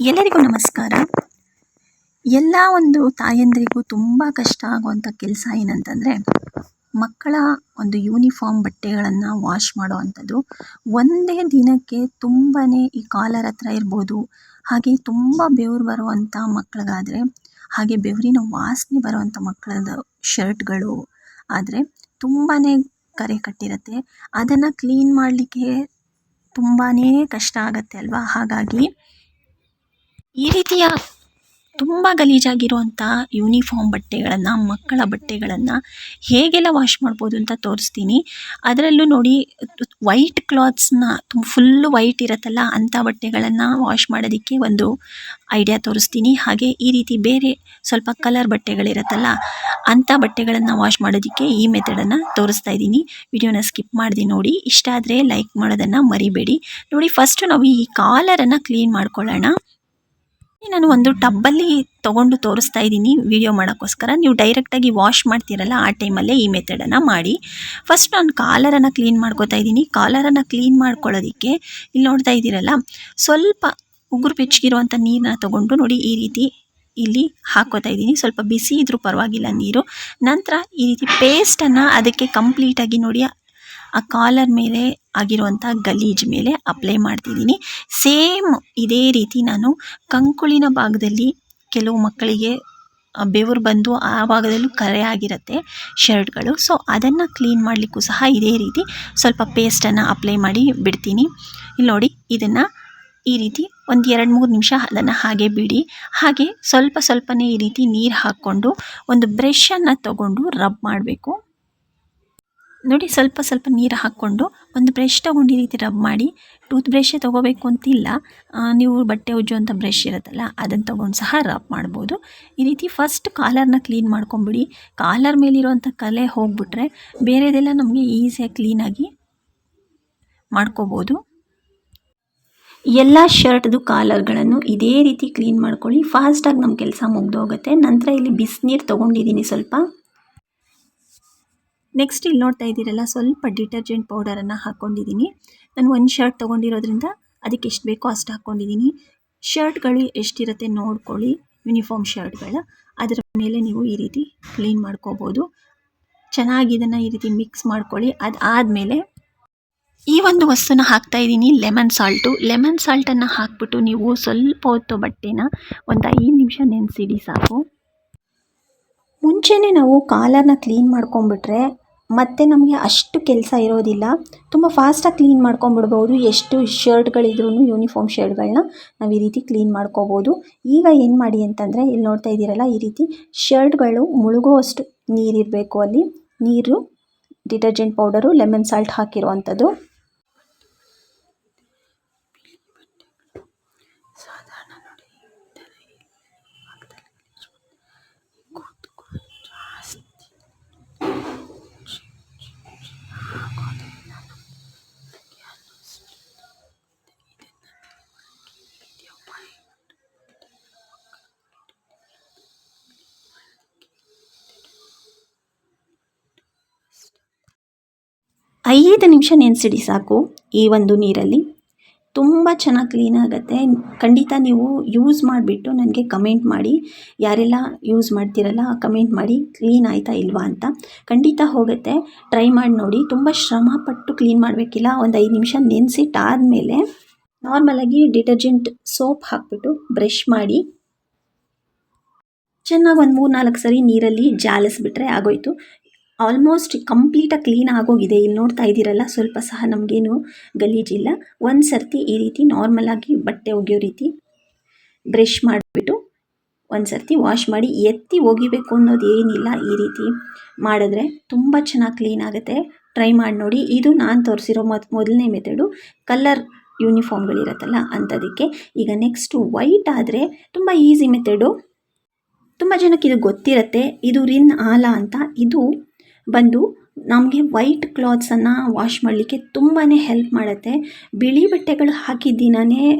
ಎಲ್ಲರಿಗೂ ನಮಸ್ಕಾರ. ಎಲ್ಲ ಒಂದು ತಾಯಂದಿರಿಗೂ ತುಂಬ ಕಷ್ಟ ಆಗುವಂಥ ಕೆಲಸ ಏನಂತಂದರೆ, ಮಕ್ಕಳ ಒಂದು ಯೂನಿಫಾರ್ಮ್ ಬಟ್ಟೆಗಳನ್ನು ವಾಶ್ ಮಾಡೋ ಅಂಥದ್ದು ಒಂದೇ ದಿನಕ್ಕೆ ತುಂಬಾ ಈ ಕಾಲರ್ ಹತ್ರ ಇರ್ಬೋದು, ಹಾಗೆ ತುಂಬ ಬೆವರು ಬರುವಂಥ ಮಕ್ಕಳಿಗಾದರೆ, ಹಾಗೆ ಬೆವರಿನ ವಾಸನೆ ಬರುವಂಥ ಮಕ್ಕಳದ ಶರ್ಟ್ಗಳು, ಆದರೆ ತುಂಬಾ ಕರೆ ಕಟ್ಟಿರುತ್ತೆ. ಅದನ್ನು ಕ್ಲೀನ್ ಮಾಡಲಿಕ್ಕೆ ತುಂಬಾ ಕಷ್ಟ ಆಗುತ್ತೆ ಅಲ್ವಾ? ಹಾಗಾಗಿ ಈ ರೀತಿಯ ತುಂಬ ಗಲೀಜಾಗಿರುವಂಥ ಯೂನಿಫಾರ್ಮ್ ಬಟ್ಟೆಗಳನ್ನು, ಮಕ್ಕಳ ಬಟ್ಟೆಗಳನ್ನು ಹೇಗೆಲ್ಲ ವಾಶ್ ಮಾಡ್ಬೋದು ಅಂತ ತೋರಿಸ್ತೀನಿ. ಅದರಲ್ಲೂ ನೋಡಿ ವೈಟ್ ಕ್ಲಾತ್ಸ್ನ ಫುಲ್ಲು ವೈಟ್ ಇರುತ್ತಲ್ಲ, ಅಂಥ ಬಟ್ಟೆಗಳನ್ನು ವಾಶ್ ಮಾಡೋದಕ್ಕೆ ಒಂದು ಐಡಿಯಾ ತೋರಿಸ್ತೀನಿ. ಹಾಗೆ ಈ ರೀತಿ ಬೇರೆ ಸ್ವಲ್ಪ ಕಲರ್ ಬಟ್ಟೆಗಳಿರುತ್ತಲ್ಲ, ಅಂಥ ಬಟ್ಟೆಗಳನ್ನು ವಾಶ್ ಮಾಡೋದಕ್ಕೆ ಈ ಮೆಥಡನ್ನು ತೋರಿಸ್ತಾ ಇದ್ದೀನಿ. ವಿಡಿಯೋನ ಸ್ಕಿಪ್ ಮಾಡಿದೆ ನೋಡಿ. ಇಷ್ಟ ಆದರೆ ಲೈಕ್ ಮಾಡೋದನ್ನು ಮರಿಬೇಡಿ. ನೋಡಿ ಫಸ್ಟು ನಾವು ಈ ಕಾಲರನ್ನು ಕ್ಲೀನ್ ಮಾಡ್ಕೊಳ್ಳೋಣ. ನಾನು ಒಂದು ಟಬ್ಬಲ್ಲಿ ತೊಗೊಂಡು ತೋರಿಸ್ತಾ ಇದ್ದೀನಿ ವಿಡಿಯೋ ಮಾಡೋಕ್ಕೋಸ್ಕರ. ನೀವು ಡೈರೆಕ್ಟಾಗಿ ವಾಶ್ ಮಾಡ್ತೀರಲ್ಲ, ಆ ಟೈಮಲ್ಲೇ ಈ ಮೆಥಡನ್ನು ಮಾಡಿ. ಫಸ್ಟ್ ನಾನು ಕಾಲರನ್ನು ಕ್ಲೀನ್ ಮಾಡ್ಕೋತಾ ಇದ್ದೀನಿ. ಕಾಲರನ್ನು ಕ್ಲೀನ್ ಮಾಡ್ಕೊಳ್ಳೋದಕ್ಕೆ ಇಲ್ಲಿ ನೋಡ್ತಾ ಇದ್ದೀರಲ್ಲ, ಸ್ವಲ್ಪ ಉಗುರು ಬೆಚ್ಚಗಿರುವಂಥ ನೀರನ್ನ ತೊಗೊಂಡು ನೋಡಿ ಈ ರೀತಿ ಇಲ್ಲಿ ಹಾಕೋತಾ ಇದ್ದೀನಿ. ಸ್ವಲ್ಪ ಬಿಸಿ ಇದ್ರೂ ಪರವಾಗಿಲ್ಲ ನೀರು. ನಂತರ ಈ ರೀತಿ ಪೇಸ್ಟನ್ನು ಅದಕ್ಕೆ ಕಂಪ್ಲೀಟಾಗಿ ನೋಡಿ ಆ ಕಾಲರ್ ಮೇಲೆ ಆಗಿರುವಂಥ ಗಲೀಜ್ ಮೇಲೆ ಅಪ್ಲೈ ಮಾಡ್ತಿದ್ದೀನಿ. ಸೇಮ್ ಇದೇ ರೀತಿ ನಾನು ಕಂಕುಳಿನ ಭಾಗದಲ್ಲಿ ಕೆಲವು ಮಕ್ಕಳಿಗೆ ಬೆವರು ಬಂದು ಆ ಭಾಗದಲ್ಲೂ ಕರೆ ಆಗಿರುತ್ತೆ ಶರ್ಟ್ಗಳು. ಸೊ ಅದನ್ನು ಕ್ಲೀನ್ ಮಾಡಲಿಕ್ಕೂ ಸಹ ಇದೇ ರೀತಿ ಸ್ವಲ್ಪ ಪೇಸ್ಟನ್ನು ಅಪ್ಲೈ ಮಾಡಿ ಬಿಡ್ತೀನಿ. ಇಲ್ಲಿ ನೋಡಿ, ಇದನ್ನು ಈ ರೀತಿ ಒಂದು ಎರಡು ಮೂರು ನಿಮಿಷ ಅದನ್ನು ಹಾಗೆ ಬಿಡಿ. ಹಾಗೆ ಸ್ವಲ್ಪ ಸ್ವಲ್ಪನೇ ಈ ರೀತಿ ನೀರು ಹಾಕ್ಕೊಂಡು ಒಂದು ಬ್ರಷನ್ನು ತಗೊಂಡು ರಬ್ ಮಾಡಬೇಕು. ನೋಡಿ ಸ್ವಲ್ಪ ಸ್ವಲ್ಪ ನೀರು ಹಾಕ್ಕೊಂಡು ಒಂದು ಬ್ರಷ್ ತೊಗೊಂಡು ರೀತಿ ರಬ್ ಮಾಡಿ ಟೂತ್ ಬ್ರಷೇ ತೊಗೋಬೇಕು ಅಂತಿಲ್ಲ. ನೀವು ಬಟ್ಟೆ ಉಜ್ಜುವಂಥ ಬ್ರಷ್ ಇರುತ್ತಲ್ಲ, ಅದನ್ನು ತೊಗೊಂಡು ಸಹ ರಬ್ ಮಾಡ್ಬೋದು. ಈ ರೀತಿ ಫಸ್ಟ್ ಕಾಲರ್ನ ಕ್ಲೀನ್ ಮಾಡ್ಕೊಂಬಿಡಿ. ಕಾಲರ್ ಮೇಲಿರುವಂಥ ಕಲೆ ಹೋಗ್ಬಿಟ್ರೆ ಬೇರೆದೆಲ್ಲ ನಮಗೆ ಈಸಿಯಾಗಿ ಕ್ಲೀನಾಗಿ ಮಾಡ್ಕೋಬೋದು. ಎಲ್ಲ ಶರ್ಟ್ದು ಕಾಲರ್ಗಳನ್ನು ಇದೇ ರೀತಿ ಕ್ಲೀನ್ ಮಾಡ್ಕೊಳ್ಳಿ. ಫಾಸ್ಟಾಗಿ ನಮ್ಮ ಕೆಲಸ ಮುಗ್ದೋಗುತ್ತೆ. ನಂತರ ಇಲ್ಲಿ ಬಿಸಿನೀರು ತೊಗೊಂಡಿದ್ದೀನಿ ಸ್ವಲ್ಪ. ನೆಕ್ಸ್ಟ್ ಇಲ್ಲಿ ನೋಡ್ತಾ ಇದ್ದೀರಲ್ಲ, ಸ್ವಲ್ಪ ಡಿಟರ್ಜೆಂಟ್ ಪೌಡರನ್ನು ಹಾಕ್ಕೊಂಡಿದ್ದೀನಿ ನಾನು ಒಂದು ಶರ್ಟ್ ತೊಗೊಂಡಿರೋದ್ರಿಂದ ಅದಕ್ಕೆ ಎಷ್ಟು ಬೇಕೋ ಅಷ್ಟು ಹಾಕ್ಕೊಂಡಿದ್ದೀನಿ ಶರ್ಟ್ಗಳು ಎಷ್ಟಿರುತ್ತೆ ನೋಡ್ಕೊಳ್ಳಿ ಯೂನಿಫಾರ್ಮ್ ಶರ್ಟ್ಗಳು ಅದರ ಮೇಲೆ ನೀವು ಈ ರೀತಿ ಕ್ಲೀನ್ ಮಾಡ್ಕೋಬೋದು. ಚೆನ್ನಾಗಿ ಇದನ್ನು ಈ ರೀತಿ ಮಿಕ್ಸ್ ಮಾಡ್ಕೊಳ್ಳಿ. ಅದು ಆದಮೇಲೆ ಈ ಒಂದು ವಸ್ತುನ ಹಾಕ್ತಾ ಇದ್ದೀನಿ ಲೆಮನ್ ಸಾಲ್ಟು ಲೆಮನ್ ಸಾಲ್ಟನ್ನು ಹಾಕ್ಬಿಟ್ಟು ನೀವು ಸ್ವಲ್ಪ ಹೊತ್ತು ಬಟ್ಟೆನ ಒಂದು ಐದು ನಿಮಿಷ ನೆನೆಸಿಡಿ ಸಾಕು. ಮುಂಚೆನೇ ನಾವು ಕಾಲರ್ನ ಕ್ಲೀನ್ ಮಾಡ್ಕೊಂಬಿಟ್ರೆ ಮತ್ತು ನಮಗೆ ಅಷ್ಟು ಕೆಲಸ ಇರೋದಿಲ್ಲ. ತುಂಬ ಫಾಸ್ಟಾಗಿ ಕ್ಲೀನ್ ಮಾಡ್ಕೊಂಬಿಡ್ಬೋದು ಎಷ್ಟು ಶರ್ಟ್ಗಳಿದ್ರೂ ಯೂನಿಫಾರ್ಮ್ ಶರ್ಟ್ಗಳನ್ನ ನಾವು ಈ ರೀತಿ ಕ್ಲೀನ್ ಮಾಡ್ಕೋಬೋದು. ಈಗ ಏನು ಮಾಡಿ ಅಂತಂದರೆ, ಇಲ್ಲಿ ನೋಡ್ತಾ ಇದ್ದೀರಲ್ಲ, ಈ ರೀತಿ ಶರ್ಟ್ಗಳು ಮುಳುಗುವಷ್ಟು ನೀರಿರಬೇಕು ಅಲ್ಲಿ. ನೀರು ಡಿಟರ್ಜೆಂಟ್ ಪೌಡರು ಲೆಮನ್ ಸಾಲ್ಟ್ ಹಾಕಿರುವಂಥದ್ದು ಐದು ನಿಮಿಷ ನೆನೆಸಿಡಿ ಸಾಕು ಈ ಒಂದು ನೀರಲ್ಲಿ. ತುಂಬ ಚೆನ್ನಾಗಿ ಕ್ಲೀನ್ ಆಗುತ್ತೆ. ಖಂಡಿತ ನೀವು ಯೂಸ್ ಮಾಡಿಬಿಟ್ಟು ನನಗೆ ಕಮೆಂಟ್ ಮಾಡಿ. ಯಾರೆಲ್ಲ ಯೂಸ್ ಮಾಡ್ತಿರಲ್ಲ ಕಮೆಂಟ್ ಮಾಡಿ ಕ್ಲೀನ್ ಆಯಿತಾ ಇಲ್ವಾ ಅಂತ. ಖಂಡಿತ ಹೋಗುತ್ತೆ. ಟ್ರೈ ಮಾಡಿ ನೋಡಿ. ತುಂಬ ಶ್ರಮಪಟ್ಟು ಕ್ಲೀನ್ ಮಾಡಬೇಕಿಲ್ಲ. ಒಂದು ಐದು ನಿಮಿಷ ನೆನೆಸಿಟ್ಟಾದಮೇಲೆ ನಾರ್ಮಲಾಗಿ ಡಿಟರ್ಜೆಂಟ್ ಸೋಪ್ ಹಾಕ್ಬಿಟ್ಟು ಬ್ರಷ್ ಮಾಡಿ. ಚೆನ್ನಾಗಿ ಒಂದು ಮೂರು ನಾಲ್ಕು ಸರಿ ನೀರಲ್ಲಿ ಜಾಲಿಸ್ಬಿಟ್ರೆ ಆಗೋಯ್ತು. ಆಲ್ಮೋಸ್ಟ್ ಕಂಪ್ಲೀಟಾಗಿ ಕ್ಲೀನ್ ಆಗೋಗಿದೆ ಇಲ್ಲಿ ನೋಡ್ತಾ ಇದ್ದೀರಲ್ಲ, ಸ್ವಲ್ಪ ಸಹ ನಮಗೇನು ಗಲೀಜಿಲ್ಲ ಒಂದು ಸರ್ತಿ ಈ ರೀತಿ ನಾರ್ಮಲಾಗಿ ಬಟ್ಟೆ ಒಗೆಯೋ ರೀತಿ ಬ್ರಷ್ ಮಾಡಿಬಿಟ್ಟು ಒಂದು ಸರ್ತಿ ವಾಶ್ ಮಾಡಿ ಎತ್ತಿ ಒಗಿಬೇಕು ಅನ್ನೋದು ಏನಿಲ್ಲ ಈ ರೀತಿ ಮಾಡಿದ್ರೆ ತುಂಬ ಚೆನ್ನಾಗಿ ಕ್ಲೀನ್ ಆಗುತ್ತೆ. ಟ್ರೈ ಮಾಡಿ ನೋಡಿ. ಇದು ನಾನು ತೋರಿಸಿರೋ ಮತ್ತು ಮೊದಲನೇ ಮೆಥಡು ಕಲರ್ ಯೂನಿಫಾರ್ಮ್ಗಳಿರತ್ತಲ್ಲ ಅಂಥದಕ್ಕೆ. ಈಗ ನೆಕ್ಸ್ಟು ವೈಟ್ ಆದರೆ ತುಂಬ ಈಸಿ ಮೆಥಡು ತುಂಬ ಜನಕ್ಕೆ ಇದು ಗೊತ್ತಿರುತ್ತೆ. ಇದು ರಿನ್ ಆಲ ಅಂತ. ಇದು ಬಂದು ನಮಗೆ ವೈಟ್ ಕ್ಲಾತ್ಸನ್ನು ವಾಶ್ ಮಾಡಲಿಕ್ಕೆ ತುಂಬಾ ಹೆಲ್ಪ್ ಮಾಡುತ್ತೆ. ಬಿಳಿ ಬಟ್ಟೆಗಳು ಹಾಕಿದ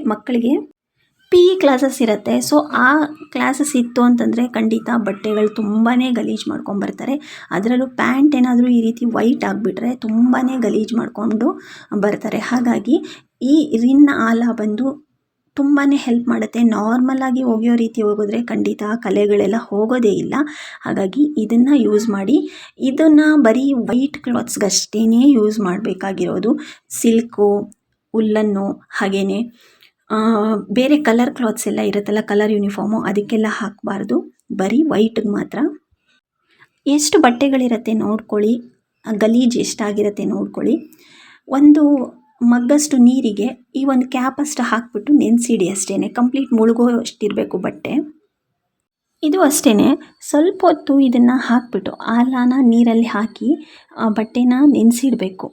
ಮಕ್ಕಳಿಗೆ ಪಿ ಇ ಕ್ಲಾಸಸ್ ಇರುತ್ತೆ. ಸೊ ಆ ಕ್ಲಾಸಸ್ ಇತ್ತು ಅಂತಂದರೆ ಖಂಡಿತ ಬಟ್ಟೆಗಳು ತುಂಬಾ ಗಲೀಜು ಮಾಡ್ಕೊಂಬರ್ತಾರೆ ಅದರಲ್ಲೂ ಪ್ಯಾಂಟ್ ಏನಾದರೂ ಈ ರೀತಿ ವೈಟ್ ಆಗಿಬಿಟ್ರೆ ತುಂಬಾ ಗಲೀಜು ಮಾಡಿಕೊಂಡು ಬರ್ತಾರೆ. ಹಾಗಾಗಿ ಈ ರಿನ್ ಆಲ ಬಂದು ತುಂಬಾ ಹೆಲ್ಪ್ ಮಾಡುತ್ತೆ. ನಾರ್ಮಲಾಗಿ ಒಗೆಯೋ ರೀತಿ ಹೋಗಿದ್ರೆ ಖಂಡಿತ ಕಲೆಗಳೆಲ್ಲ ಹೋಗೋದೇ ಇಲ್ಲ. ಹಾಗಾಗಿ ಇದನ್ನು ಯೂಸ್ ಮಾಡಿ, ಇದನ್ನು ಬರೀ ವೈಟ್ ಕ್ಲಾತ್ಸ್ಗಷ್ಟೇ ಯೂಸ್ ಮಾಡಬೇಕಾಗಿರೋದು. ಸಿಲ್ಕು ಉಲ್ಲನ್ನು ಹಾಗೆಯೇ ಬೇರೆ ಕಲರ್ ಕ್ಲಾತ್ಸ್ ಎಲ್ಲ ಇರುತ್ತಲ್ಲ ಕಲರ್ ಯೂನಿಫಾರ್ಮು ಅದಕ್ಕೆಲ್ಲ ಹಾಕಬಾರ್ದು. ಬರೀ ವೈಟ್ಗೆ ಮಾತ್ರ. ಎಷ್ಟು ಬಟ್ಟೆಗಳಿರುತ್ತೆ ನೋಡ್ಕೊಳ್ಳಿ. ಗಲೀಜು ಎಷ್ಟಾಗಿರುತ್ತೆ ನೋಡ್ಕೊಳ್ಳಿ. ಒಂದು ಮಗ್ಗಷ್ಟು ನೀರಿಗೆ ಈ ಒಂದು ಕ್ಯಾಪ್ ಅಷ್ಟು ಹಾಕಿಬಿಟ್ಟು ನೆನೆಸಿಡಿ ಅಷ್ಟೇ ಕಂಪ್ಲೀಟ್ ಮುಳುಗೋ ಅಷ್ಟಿರಬೇಕು ಬಟ್ಟೆ. ಇದು ಅಷ್ಟೇ ಸ್ವಲ್ಪ ಹೊತ್ತು ಇದನ್ನು ಹಾಕಿಬಿಟ್ಟು ಆಲಾನ ನೀರಲ್ಲಿ ಹಾಕಿ ಬಟ್ಟೆನ ನೆನೆಸಿಡಬೇಕು.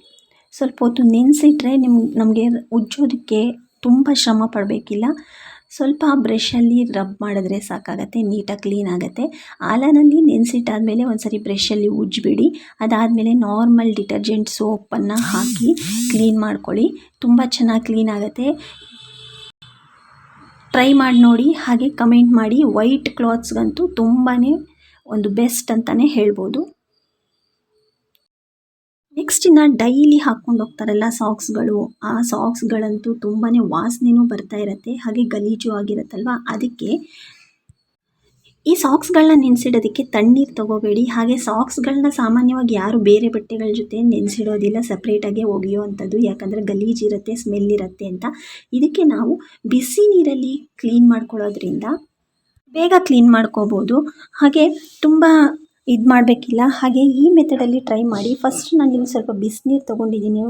ಸ್ವಲ್ಪ ಹೊತ್ತು ನೆನೆಸಿಟ್ರೆ ನಿಮ್ಗೆ ನಮಗೆ ಉಜ್ಜೋದಕ್ಕೆ ತುಂಬ ಶ್ರಮ ಪಡಬೇಕಿಲ್ಲ. ಸ್ವಲ್ಪ ಬ್ರಷಲ್ಲಿ ರಬ್ ಮಾಡಿದ್ರೆ ಸಾಕಾಗತ್ತೆ, ನೀಟಾಗಿ ಕ್ಲೀನ್ ಆಗುತ್ತೆ. ಹಾಲನಲ್ಲಿ ನೆನೆಸಿಟ್ಟಾದ್ಮೇಲೆ ಒಂದು ಸರಿ ಬ್ರಷಲ್ಲಿ ಉಜ್ಜಿಬಿಡಿ. ಅದಾದಮೇಲೆ ನಾರ್ಮಲ್ ಡಿಟರ್ಜೆಂಟ್ ಸೋಪನ್ನು ಹಾಕಿ ಕ್ಲೀನ್ ಮಾಡ್ಕೊಳ್ಳಿ. ತುಂಬ ಚೆನ್ನಾಗಿ ಕ್ಲೀನ್ ಆಗುತ್ತೆ. ಟ್ರೈ ಮಾಡಿ ನೋಡಿ, ಹಾಗೆ ಕಮೆಂಟ್ ಮಾಡಿ. ವೈಟ್ ಕ್ಲಾತ್ಸ್ಗಂತೂ ತುಂಬಾ ಒಂದು ಬೆಸ್ಟ್ ಅಂತಲೇ ಹೇಳ್ಬೋದು. ನೆಕ್ಸ್ಟ್ ಇನ್ನು ಡೈಲಿ ಹಾಕ್ಕೊಂಡು ಹೋಗ್ತಾರಲ್ಲ ಸಾಕ್ಸ್ಗಳು, ಆ ಸಾಕ್ಸ್ಗಳಂತೂ ತುಂಬಾ ವಾಸನೆನೂ ಬರ್ತಾ ಇರುತ್ತೆ, ಹಾಗೆ ಗಲೀಜು ಆಗಿರುತ್ತಲ್ವ? ಅದಕ್ಕೆ ಈ ಸಾಕ್ಸ್ಗಳನ್ನ ನೆನೆಸಿಡೋದಕ್ಕೆ ತಣ್ಣೀರು ತೊಗೋಬೇಡಿ. ಹಾಗೆ ಸಾಕ್ಸ್ಗಳನ್ನ ಸಾಮಾನ್ಯವಾಗಿ ಯಾರು ಬೇರೆ ಬಟ್ಟೆಗಳ ಜೊತೆ ನೆನೆಸಿಡೋದಿಲ್ಲ ಸಪ್ರೇಟಾಗೆ ಒಗೆಯೋ ಅಂಥದ್ದು ಯಾಕಂದರೆ ಗಲೀಜಿರುತ್ತೆ ಸ್ಮೆಲ್ ಇರುತ್ತೆ ಅಂತ. ಇದಕ್ಕೆ ನಾವು ಬಿಸಿ ನೀರಲ್ಲಿ ಕ್ಲೀನ್ ಮಾಡ್ಕೊಳ್ಳೋದ್ರಿಂದ ಬೇಗ ಕ್ಲೀನ್ ಮಾಡ್ಕೋಬೋದು. ಹಾಗೆ ತುಂಬ ಇದು ಮಾಡಬೇಕಿಲ್ಲ. ಹಾಗೆ ಈ ಮೆಥಡಲ್ಲಿ ಟ್ರೈ ಮಾಡಿ ಫಸ್ಟ್ ನಾನು ಇಲ್ಲಿ ಸ್ವಲ್ಪ ಬಿಸಿನೀರು ತೊಗೊಂಡಿದ್ದೀನಿ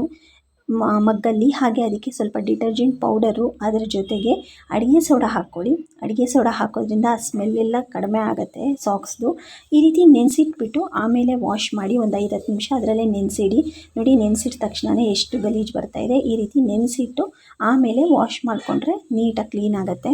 ಮಗ್ಗಲ್ಲಿ. ಹಾಗೆ ಅದಕ್ಕೆ ಸ್ವಲ್ಪ ಡಿಟರ್ಜೆಂಟ್ ಪೌಡರು ಅದರ ಜೊತೆಗೆ ಅಡುಗೆ ಸೋಡಾ ಹಾಕ್ಕೊಳ್ಳಿ. ಅಡುಗೆ ಸೋಡಾ ಹಾಕೋದ್ರಿಂದ ಆ ಸ್ಮೆಲ್ಲೆಲ್ಲ ಕಡಿಮೆ ಆಗುತ್ತೆ ಸಾಕ್ಸ್ದು ಈ ರೀತಿ ನೆನೆಸಿಟ್ಬಿಟ್ಟು ಆಮೇಲೆ ವಾಶ್ ಮಾಡಿ ಒಂದು ಐದು ಹತ್ತು ನಿಮಿಷ ಅದರಲ್ಲೇ ನೆನೆಸಿಡಿ. ನೋಡಿ ನೆನೆಸಿಟ್ಟ ತಕ್ಷಣವೇ ಎಷ್ಟು ಗಲೀಜು ಬರ್ತಾಯಿದೆ ಈ ರೀತಿ ನೆನೆಸಿಟ್ಟು ಆಮೇಲೆ ವಾಶ್ ಮಾಡಿಕೊಂಡ್ರೆ ನೀಟಾಗಿ ಕ್ಲೀನ್ ಆಗುತ್ತೆ.